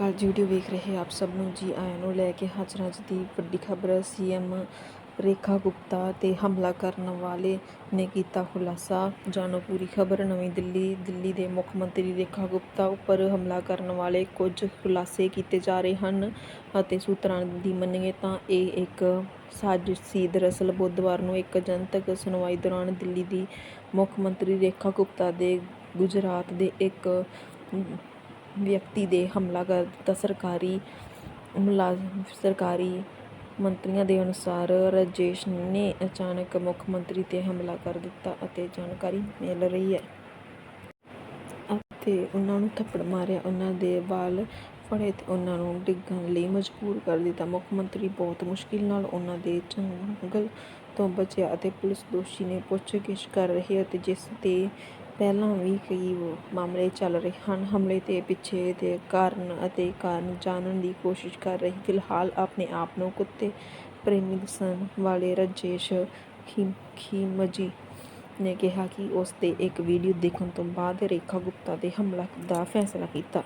ਕੱਲ੍ਹ ਵੀਡੀਓ ਵੇਖ ਰਹੇ ਆਪ ਸਭ ਨੂੰ ਜੀ ਆਇਆਂ ਨੂੰ ਲੈ ਕੇ ਹਾਜ਼ਰ ਅੱਜ ਦੀ ਵੱਡੀ ਖਬਰ। ਸੀਐਮ ਰੇਖਾ ਗੁਪਤਾ ਤੇ ਹਮਲਾ ਕਰਨ ਵਾਲੇ ਨੇ ਕੀਤਾ ਖੁਲਾਸਾ। ਜਾਣੋ ਪੂਰੀ ਖਬਰ, ਨਵੀਂ ਦਿੱਲੀ ਦਿੱਲੀ ਦੇ ਮੁੱਖ ਮੰਤਰੀ ਰੇਖਾ ਗੁਪਤਾ ਉੱਪਰ ਹਮਲਾ ਕਰਨ ਵਾਲੇ ਕੁਝ ਖੁਲਾਸੇ ਕੀਤੇ ਜਾ ਰਹੇ ਹਨ ਅਤੇ ਸੂਤਰਾਂ ਦੀ ਮੰਨੀਏ ਤਾਂ ਇਹ ਇੱਕ ਸਾਜ਼ਿਸ਼ ਸੀ। ਦਰਅਸਲ ਬੁੱਧਵਾਰ ਨੂੰ ਇੱਕ ਜਨਤਕ ਸੁਣਵਾਈ ਦੌਰਾਨ ਦਿੱਲੀ ਦੀ ਮੁੱਖ ਮੰਤਰੀ ਰੇਖਾ ਗੁਪਤਾ ਦੇ ਗੁਜਰਾਤ ਦੇ ਇੱਕ ਵਿਅਕਤੀ ਦੇ ਹਮਲਾ ਕਰ ਦਿੱਤਾ। ਸਰਕਾਰੀ ਮੁਲਾਜ਼ਮ ਸਰਕਾਰੀ ਮੰਤਰੀਆਂ ਦੇ ਅਨੁਸਾਰ ਰਾਜੇਸ਼ ਨੇ ਅਚਾਨਕ ਮੁੱਖ ਮੰਤਰੀ ਤੇ ਹਮਲਾ ਕਰ ਦਿੱਤਾ ਅਤੇ ਜਾਣਕਾਰੀ ਮਿਲ ਰਹੀ ਹੈ। ਅਤੇ ਉਹਨਾਂ ਨੂੰ ਥੱਪੜ ਮਾਰਿਆ। ਉਹਨਾਂ ਦੇ ਵਾਲ ਫੜੇ ਤੇ ਉਹਨਾਂ ਨੂੰ ਡਿੱਗਣ ਲਈ ਮਜਬੂਰ ਕਰ ਦਿੱਤਾ। ਮੁੱਖ ਮੰਤਰੀ ਬਹੁਤ ਮੁਸ਼ਕਿਲ ਨਾਲ ਉਹਨਾਂ ਦੇ ਚੰਗਲ ਤੋਂ ਬਚਿਆ ਅਤੇ ਪੁਲਿਸ ਦੋਸ਼ੀ ਨੇ ਪੁੱਛਗਿੱਛ ਕਰ ਰਹੀ ਹੈ ਅਤੇ ਜਿਸ ਤੇ ਪਹਿਲਾਂ ਵੀ ਕਈ ਮਾਮਲੇ ਚੱਲ ਰਹੇ ਹਨ। ਹਮਲੇ ਦੇ ਪਿੱਛੇ ਦੇ ਕਾਰਨ ਅਤੇ ਕਾਰਨ ਜਾਣਨ ਦੀ ਕੋਸ਼ਿਸ਼ ਕਰ ਰਹੀ ਫਿਲਹਾਲ ਆਪਣੇ ਆਪ ਨੂੰ ਕੁੱਤੇ ਪ੍ਰੇਮੀ ਦੱਸਣ ਵਾਲੇ ਰਾਜੇਸ਼ ਖੀ ਖੀਮਜੀ ਨੇ ਕਿਹਾ ਕਿ ਉਸ ਦੇ ਇੱਕ ਵੀਡੀਓ ਦੇਖਣ ਤੋਂ ਬਾਅਦ ਰੇਖਾ ਗੁਪਤਾ ਦੇ ਹਮਲਾ ਦਾ ਫੈਸਲਾ ਕੀਤਾ।